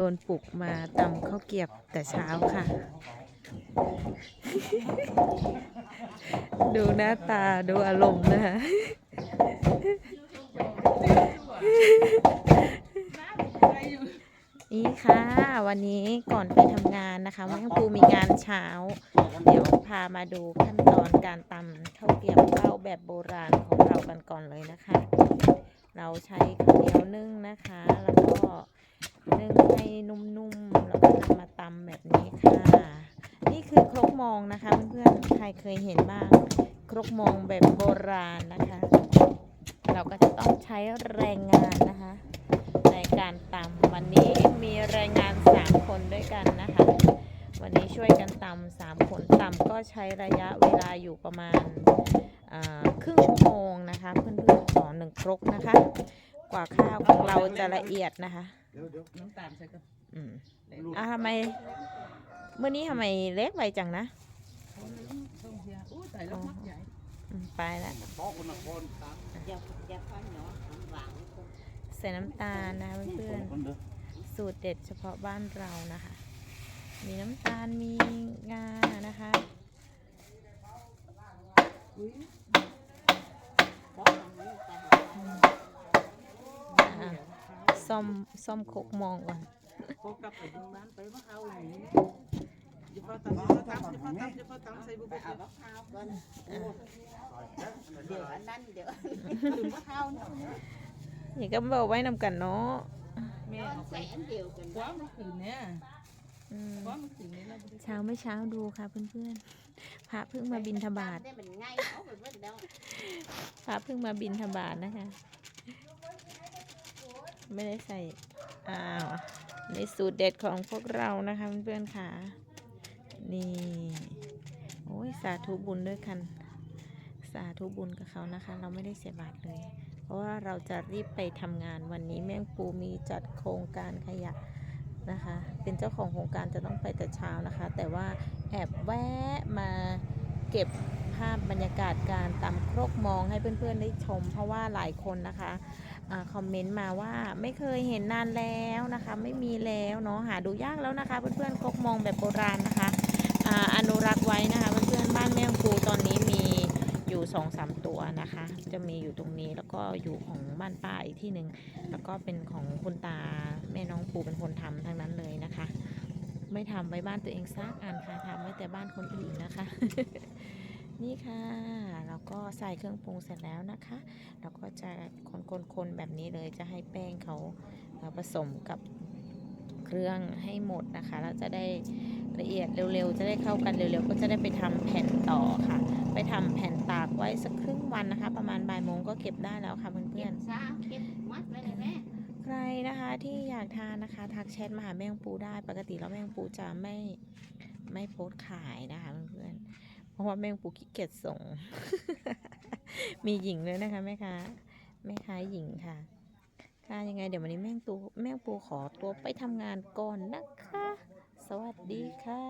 โดนปลุกมาตำข้าวเกียบแต่เช้าค่ะ ดูหน้าตาดูอารมณ์นะคะนี่ค่ะ วันนี้ก่อนไปทำงานนะคะแม่งปูมีงานเช้า เดี๋ยวพามาดูขั้นตอนการตำข้าวเกียบข้าวแบบโบราณของเรากันก่อนเลยนะคะ เราใช้ข้าวเหนียวนึ่งนะคะ แล้วก็ นึ่งให้นุ่มๆ แล้วก็นำมาตำแบบนี้ค่ะ นี่คือครกมองนะคะเพื่อนๆ ใครเคยเห็นบ้าง ครกมองแบบโบราณนะคะ เราก็จะต้องใช้แรงงานนะคะ ในการตำวันนี้มีแรงงาน 3 คนด้วยกันนะคะ วันนี้ช่วยกันตำสามคนตำก็ใช้ระยะเวลาอยู่ประมาณครึ่งชั่วโมงนะคะ เพื่อนๆต่อหนึ่งครกนะคะ กว่าข้าวของเราจะละเอียดนะคะ น้ำตาลใส่กันอืมอะทำไมเมื่อนี้ทำไมเล็กไปจังนะต้องเชียร์อู้ใส่แล้วมักใหญ่อืมไปแล้วอย่าอย่าฟันเนาะหวานคงใส่น้ำตาลนะเพื่อนๆสูตรเด็ดเฉพาะบ้านเรานะคะ มีน้ำตาลมีงานะคะ ซ่อมซ่อมคกมองก่อนโคกลับไปดูบ้านไปมะเขาอย่างนี้อย่าพอตำอย่าพอตำอย่าพอตำอย่าพอตำใส่บุบเอามาวก่อนเดี๋ยวอันนั้นเดี๋ยวถึงว่าเอาเนาะนี่ก็บอกไว้นำกันเนาะแม่เอาไปอันเดียวกันว้าเมื่อคืนเนี่ยเช้าไม่เช้าดูค่ะเพื่อนๆพระเพิ่งมาบินทบาทพระเพิ่งมาบินทบาทนะคะ ไม่ได้ใส่ อ้าวนี่สูตรเด็ดของพวกเรานะคะเพื่อนๆค่ะ นี่ โอ้ยสาธุบุญด้วยกัน สาธุบุญกับเขานะคะ เราไม่ได้เสียบาทเลย เพราะว่าเราจะรีบไปทำงานวันนี้แม่งปูมีจัดโครงการขยะนะคะ เป็นเจ้าของโครงการจะต้องไปแต่เช้านะคะ แต่ว่าแอบแวะมาเก็บภาพบรรยากาศการตำครกมองให้เพื่อนๆได้ชม เพราะว่าหลายคนนะคะ คอมเมนต์มาว่าไม่เคยเห็นนานแล้วนะคะ ไม่มีแล้วเนาะหาดูยากแล้วนะคะเพื่อนๆคกมองแบบโบราณนะคะออนุรักษ์ไว้นะคะเพื่อนๆบ้านแม่งปูตอนนี้มีอยู่สองสามตัวนะคะ จะมีอยู่ตรงนี้แล้วก็อยู่ของบ้านป้าอีกที่หนึ่งแล้วก็เป็นของคุณตาแม่น้องปูเป็นคนทำทั้งนั้นเลยนะคะ ไม่ทำไว้บ้านตัวเองซักอันค่ะทำไว้แต่บ้านคนอื่นนะคะ นี่ค่ะแล้วก็ใส่เครื่องปรุงเสร็จแล้วนะคะ เราก็จะคนๆๆแบบนี้เลยจะให้แป้งเขาเอ่อผสมกับเครื่องให้หมดนะคะ เราจะได้ละเอียดเร็วๆ จะได้เข้ากันเร็วๆ ก็จะได้ไปทำแผ่นต่อค่ะ ไปทำแผ่นตากไว้สักครึ่งวันนะคะ ประมาณบ่ายโมงก็เก็บได้แล้วค่ะเพื่เก็อนบๆซะเก็บมัดไว้เลยแม่ใครนะคะที่อยากทานนะคะ ทักแชทมาหาแมงปูได้ ปกติแล้วแมงปูจะไม่ไม่โพสต์ขายนะคะเพื่อนๆ เพราะว่าแมงปูขี้เกียจส่ง มีหญิงเลยนะคะแม่ค้าแม่ค้าหญิงค่ะ ค่ะยังไงเดี๋ยววันนี้แมงปูแมงปูขอตัวไปทำงานก่อนนะคะ สวัสดีค่ะ